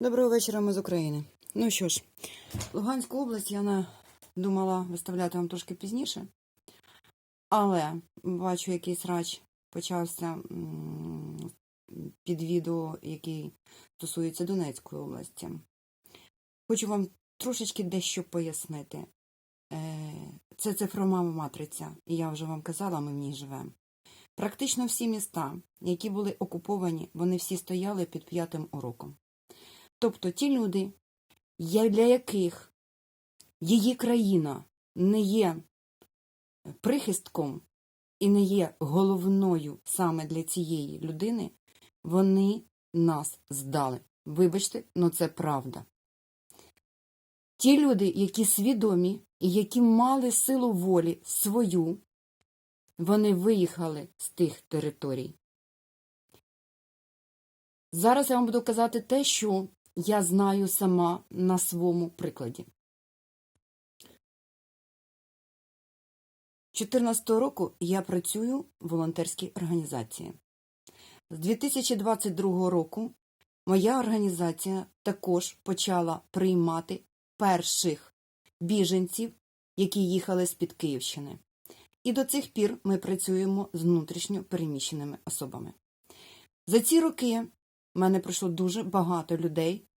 Доброго вечора, ми з України. Ну що ж, Луганську область я думала виставляти вам трошки пізніше, але бачу, який срач почався під відео, який стосується Донецької області. Хочу вам трошечки дещо пояснити. Е, Це цифрова матриця, і я вже вам казала, ми в ній живемо. Практично всі міста, які були окуповані, вони всі стояли під п'ятим уроком. Тобто ті люди, для яких її країна не є прихистком і не є головною саме для цієї людини, вони нас здали. Вибачте, але це правда. Ті люди, які свідомі і які мали силу волі свою, вони виїхали з тих територій. Зараз я вам буду казати те, що я знаю сама на своєму прикладі. 2014 року я працюю в волонтерській організації. З 2022 року моя організація також почала приймати перших біженців, які їхали з-під Київщини. І до цих пір ми працюємо з внутрішньо переміщеними особами. За ці роки в мене пройшло дуже багато людей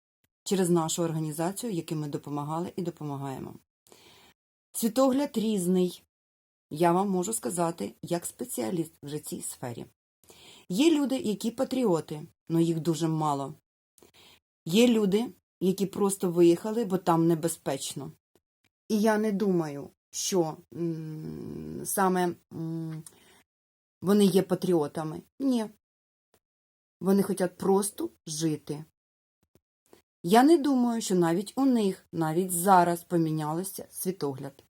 через нашу організацію, яким ми допомагали і допомагаємо. Світогляд різний, я вам можу сказати, як спеціаліст в цій сфері. Є люди, які патріоти, але їх дуже мало. Є люди, які просто виїхали, бо там небезпечно. І я не думаю, що саме вони є патріотами. Ні. Вони хочуть просто жити. Я не думаю, що навіть у них, навіть зараз помінялося світогляд.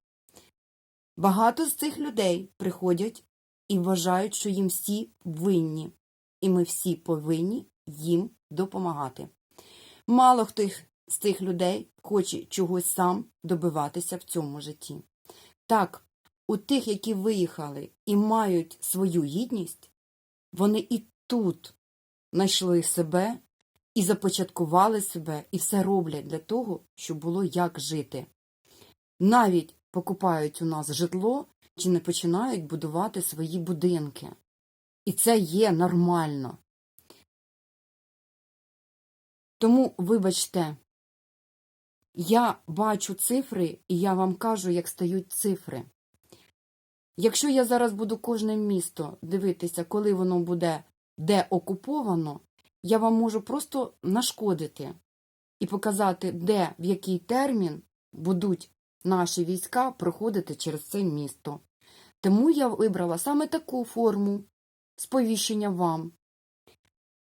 Багато з цих людей приходять і вважають, що їм всі винні, і ми всі повинні їм допомагати. Мало хто з цих людей хоче чогось сам добиватися в цьому житті. Так, у тих, які виїхали і мають свою гідність, вони і тут знайшли себе і започаткували себе, і все роблять для того, щоб було як жити. Навіть покупають у нас житло чи не починають будувати свої будинки. І це є нормально. Тому, вибачте, я бачу цифри, і я вам кажу, як стають цифри. Якщо я зараз буду кожне місто дивитися, коли воно буде де окуповано, я вам можу просто нашкодити і показати, де, в який термін будуть наші війська проходити через це місто. Тому я вибрала саме таку форму сповіщення вам.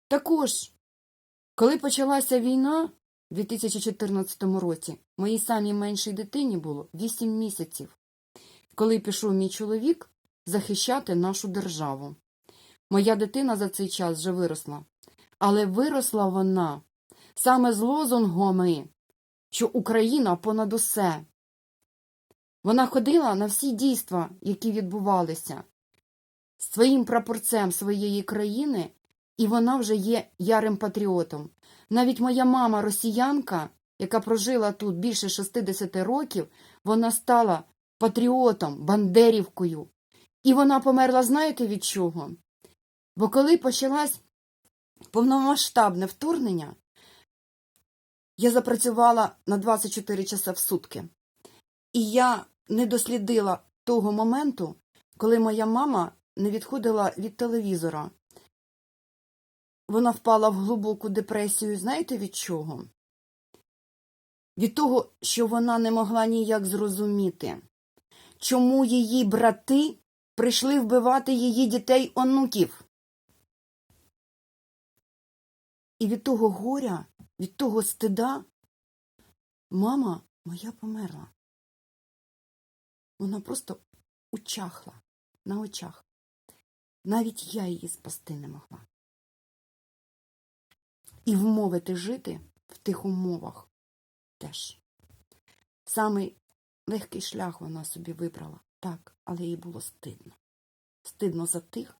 Також, коли почалася війна у 2014 році, моїй самій меншій дитині було 8 місяців, коли пішов мій чоловік захищати нашу державу. Моя дитина за цей час вже виросла, але виросла вона саме з лозунгами, що Україна понад усе. Вона ходила на всі дійства, які відбувалися, своїм прапорцем своєї країни, і вона вже є ярим патріотом. Навіть моя мама росіянка, яка прожила тут більше 60 років, вона стала патріотом, бандерівкою. І вона померла, знаєте від чого? Бо коли почалось повномасштабне вторгнення, я запрацювала на 24 часа в сутки. І я не дослідила того моменту, коли моя мама не відходила від телевізора. Вона впала в глибоку депресію, знаєте від чого? Від того, що вона не могла ніяк зрозуміти, чому її брати прийшли вбивати її дітей онуків. І від того горя, від того стида, мама моя померла. Вона просто учахла на очах. Навіть я її спасти не могла. І вмовити жити в тих умовах теж. Самий легкий шлях вона собі вибрала, так, але їй було стидно. Стидно за тих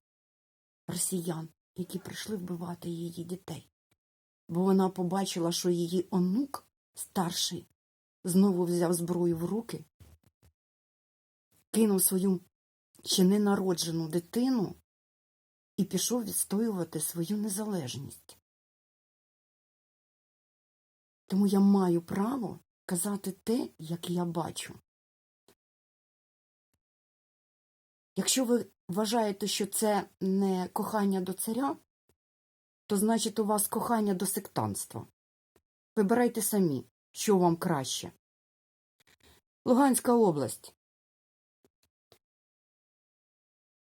росіян, які прийшли вбивати її дітей. Бо вона побачила, що її онук старший знову взяв зброю в руки, кинув свою ще ненароджену дитину і пішов відстоювати свою незалежність. Тому я маю право казати те, як я бачу. Якщо ви вважаєте, що це не кохання до царя, то значить у вас кохання до сектантства. Вибирайте самі, що вам краще. Луганська область.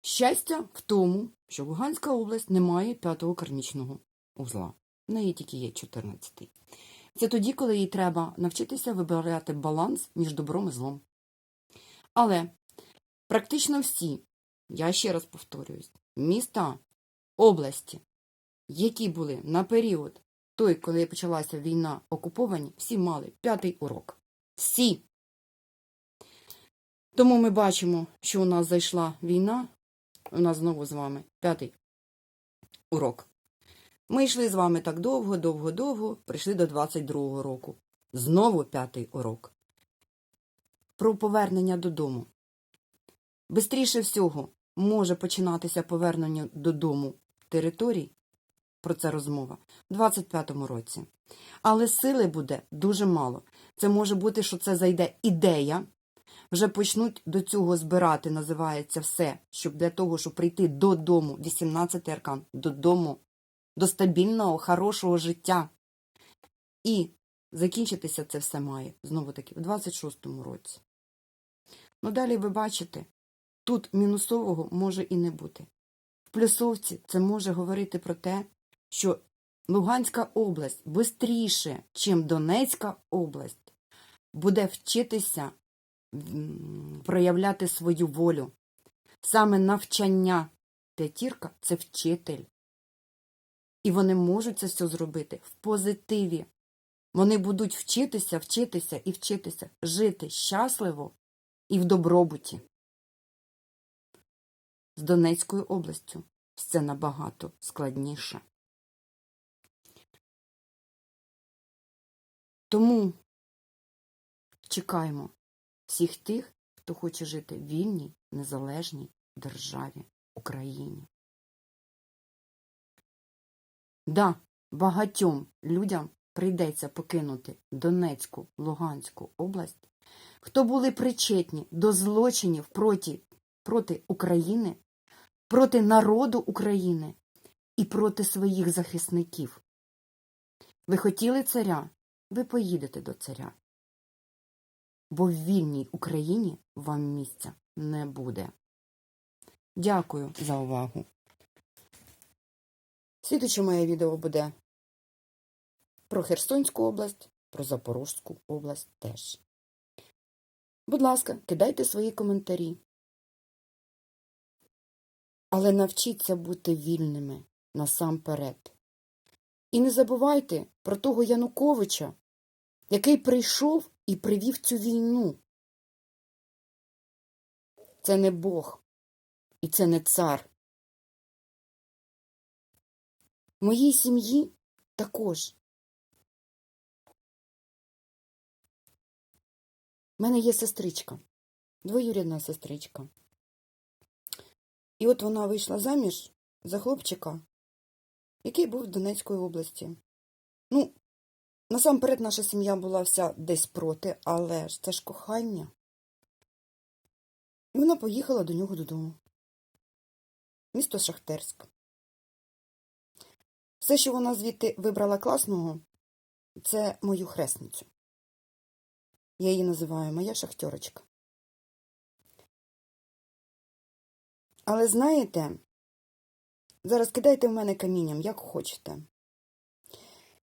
Щастя в тому, що Луганська область не має п'ятого кармічного узла. В неї тільки є 14-й. Це тоді, коли їй треба навчитися вибирати баланс між добром і злом. Але практично всі, я ще раз повторююсь, міста, області, які були на період той, коли почалася війна окуповані, всі мали п'ятий урок. Всі. Тому ми бачимо, що у нас зайшла війна, у нас знову з вами п'ятий урок. Ми йшли з вами так довго, довго, довго, прийшли до 22-го року. Знову п'ятий урок. Про повернення додому. Бистріше всього може починатися повернення додому територій, про це розмова, в 25-му році. Але сили буде дуже мало. Це може бути, що це зайде ідея, вже почнуть до цього збирати, називається все, щоб для того, щоб прийти додому, 18-й аркан, додому, до стабільного, хорошого життя. І закінчитися це все має, знову таки, в 26-му році. Ну, далі ви бачите, тут мінусового може і не бути. В плюсовці це може говорити про те, що Луганська область бистріше, чим Донецька область, буде вчитися проявляти свою волю. Саме навчання п'ятірка це вчитель. І вони можуть це все зробити в позитиві. Вони будуть вчитися, вчитися і вчитися, жити щасливо і в добробуті. З Донецькою областю все набагато складніше. Тому чекаємо всіх тих, хто хоче жити в вільній, незалежній державі Україні. Да, багатьом людям прийдеться покинути Донецьку, Луганську область, хто були причетні до злочинів проти, проти України, проти народу України і проти своїх захисників. Ви хотіли царя, ви поїдете до царя. Бо в вільній Україні вам місця не буде. Дякую за увагу. Слідуче моє відео буде про Херсонську область, про Запорожську область теж. Будь ласка, кидайте свої коментарі. Але навчіться бути вільними насамперед. І не забувайте про того Януковича, який прийшов і привів цю війну. Це не Бог і це не цар. В моїй сім'ї також. У мене є сестричка, двоюрідна сестричка. І от вона вийшла заміж за хлопчика, який був в Донецької області. Ну, насамперед наша сім'я була вся десь проти, але ж це ж кохання. І вона поїхала до нього додому. Місто Шахтерськ. Все, що вона звідти вибрала класного, це мою хресницю. Я її називаю моя шахтерочка. Але знаєте, зараз кидайте в мене камінням, як хочете.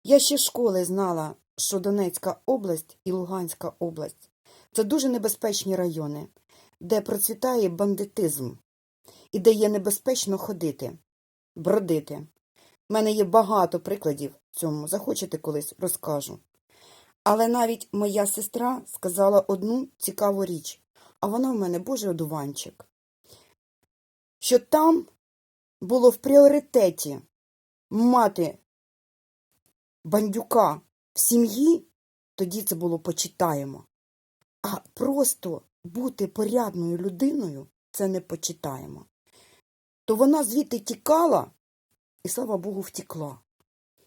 Я ще школи знала, що Донецька область і Луганська область це дуже небезпечні райони, де процвітає бандитизм і де є небезпечно ходити, бродити. У мене є багато прикладів цьому. Захочете колись розкажу. Але навіть моя сестра сказала одну цікаву річ, а вона в мене божий одуванчик, що там було в пріоритеті мати бандюка в сім'ї, тоді це було почитаємо. А просто бути порядною людиною це не почитаємо. То вона звідти тікала, і слава Богу, втікла.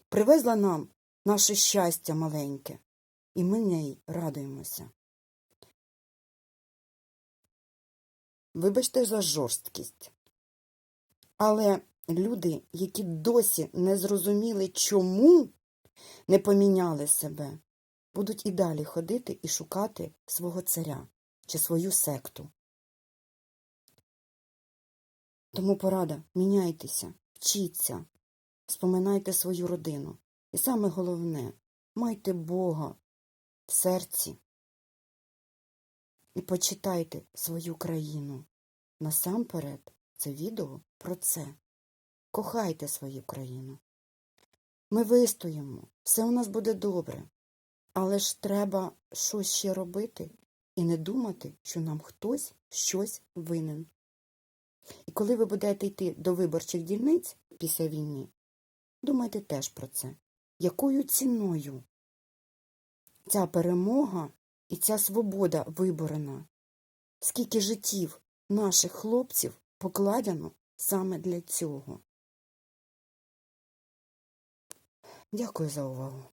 Привезла нам наше щастя маленьке, і ми неї радуємося. Вибачте за жорсткість. Але люди, які досі не зрозуміли, чому не поміняли себе, будуть і далі ходити і шукати свого царя чи свою секту. Тому порада, міняйтеся, вчіться, споминайте свою родину. І саме головне, майте Бога в серці і почитайте свою країну. Насамперед, це відео про це. Кохайте свою країну. Ми вистоїмо, все у нас буде добре. Але ж треба щось ще робити і не думати, що нам хтось щось винен. І коли ви будете йти до виборчих дільниць після війни, думайте теж про це. Якою ціною ця перемога і ця свобода виборена? Скільки життів наших хлопців покладено саме для цього? Дякую за увагу.